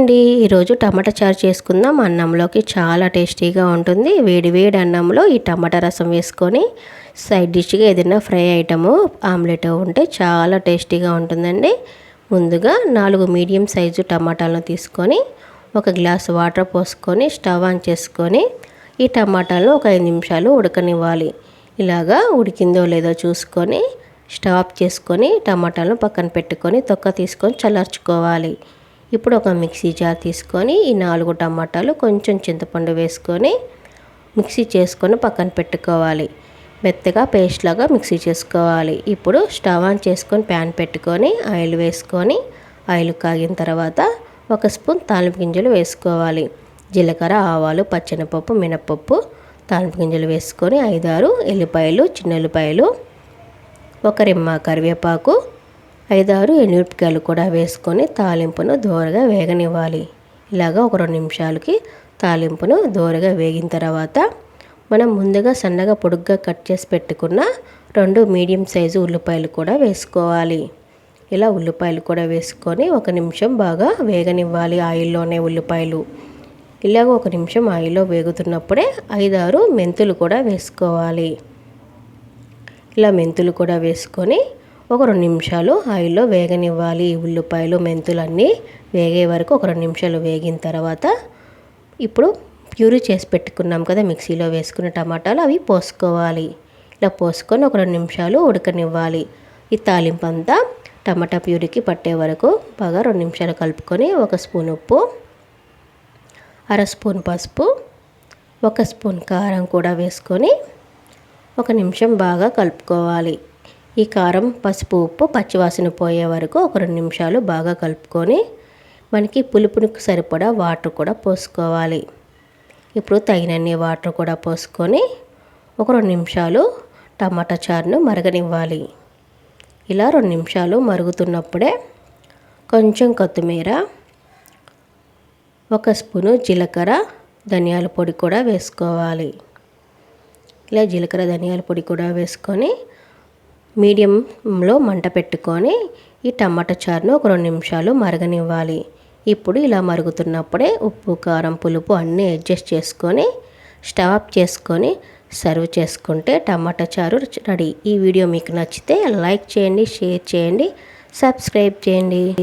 అండి ఈరోజు టమాటా చారు చేసుకుందాం. అన్నంలోకి చాలా టేస్టీగా ఉంటుంది. వేడి వేడి అన్నంలో ఈ టమాటా రసం వేసుకొని సైడ్ డిష్గా ఏదైనా ఫ్రై ఐటము ఆమ్లెట్ ఉంటే చాలా టేస్టీగా ఉంటుందండి. ముందుగా నాలుగు మీడియం సైజు టమాటాలను తీసుకొని ఒక గ్లాస్ వాటర్ పోసుకొని స్టవ్ ఆన్ చేసుకొని ఈ టమాటాలను ఒక ఐదు నిమిషాలు ఉడకనివ్వాలి. ఇలాగా ఉడికిందో లేదో చూసుకొని స్టవ్ ఆఫ్ చేసుకొని టమాటాలను పక్కన పెట్టుకొని తొక్క తీసుకొని చల్లార్చుకోవాలి. ఇప్పుడు ఒక మిక్సీ జార్ తీసుకొని ఈ నాలుగు టమాటాలు కొంచెం చింతపండు వేసుకొని మిక్సీ చేసుకొని పక్కన పెట్టుకోవాలి. మెత్తగా పేస్ట్ లాగా మిక్సీ చేసుకోవాలి. ఇప్పుడు స్టవ్ ఆన్ చేసుకొని ప్యాన్ పెట్టుకొని ఆయిల్ వేసుకొని ఆయిల్ కాగిన తర్వాత ఒక స్పూన్ తాలింపు గింజలు వేసుకోవాలి. జీలకర్ర ఆవాలు పచ్చనిపప్పు మినపప్పు తాలింపు గింజలు వేసుకొని ఐదారు ఎల్లిపాయలు చిన్న ఎల్లిపాయలు ఒక రిమ్మ కరివేపాకు ఐదారు ఎండుమిరపకాయలు కూడా వేసుకొని తాలింపును దోరగా వేగనివ్వాలి. ఇలాగా ఒక రెండు నిమిషాలకి తాలింపును దోరగా వేగిన తర్వాత మనం ముందుగా సన్నగా పొడుగ్గా కట్ చేసి పెట్టుకున్న రెండు మీడియం సైజు ఉల్లిపాయలు కూడా వేసుకోవాలి. ఇలా ఉల్లిపాయలు కూడా వేసుకొని ఒక నిమిషం బాగా వేగనివ్వాలి ఆయిల్లోనే ఉల్లిపాయలు. ఇలాగ ఒక నిమిషం ఆయిల్లో వేగుతున్నప్పుడే ఐదారు మెంతులు కూడా వేసుకోవాలి. ఇలా మెంతులు కూడా వేసుకొని ఒక రెండు నిమిషాలు ఆయిల్లో వేగనివ్వాలి. ఉల్లిపాయలు మెంతులు అన్నీ వేగే వరకు ఒక రెండు నిమిషాలు వేగిన తర్వాత ఇప్పుడు ప్యూరీ చేసి పెట్టుకున్నాం కదా మిక్సీలో వేసుకున్న టమాటాలు అవి పోసుకోవాలి. ఇలా పోసుకొని ఒక రెండు నిమిషాలు ఉడకనివ్వాలి. ఈ తాలింపు అంతా టమాటా ప్యూరీకి పట్టే వరకు బాగా రెండు నిమిషాలు కలుపుకొని ఒక స్పూన్ ఉప్పు అర స్పూన్ పసుపు ఒక స్పూన్ కారం కూడా వేసుకొని ఒక నిమిషం బాగా కలుపుకోవాలి. ఈ కారం పసుపు ఉప్పు పచ్చివాసన పోయే వరకు ఒక రెండు నిమిషాలు బాగా కలుపుకొని మనకి పులుపునికి సరిపడా వాటర్ కూడా పోసుకోవాలి. ఇప్పుడు తగినన్ని వాటర్ కూడా పోసుకొని ఒక రెండు నిమిషాలు టమాటా చారును మరగనివ్వాలి. ఇలా రెండు నిమిషాలు మరుగుతున్నప్పుడే కొంచెం కొత్తిమీర ఒక స్పూను జీలకర్ర ధనియాల పొడి కూడా వేసుకోవాలి. ఇలా జీలకర్ర ధనియాల పొడి కూడా వేసుకొని మీడియంలో మంట పెట్టుకొని ఈ టమాటా చారును ఒక రెండు నిమిషాలు మరగనివ్వాలి. ఇప్పుడు ఇలా మరుగుతున్నప్పుడే ఉప్పు కారం పులుపు అన్నీ అడ్జస్ట్ చేసుకొని స్టవ్ ఆఫ్ చేసుకొని సర్వ్ చేసుకుంటే టమాటా చారు రెడీ. ఈ వీడియో మీకు నచ్చితే లైక్ చేయండి షేర్ చేయండి సబ్స్క్రైబ్ చేయండి.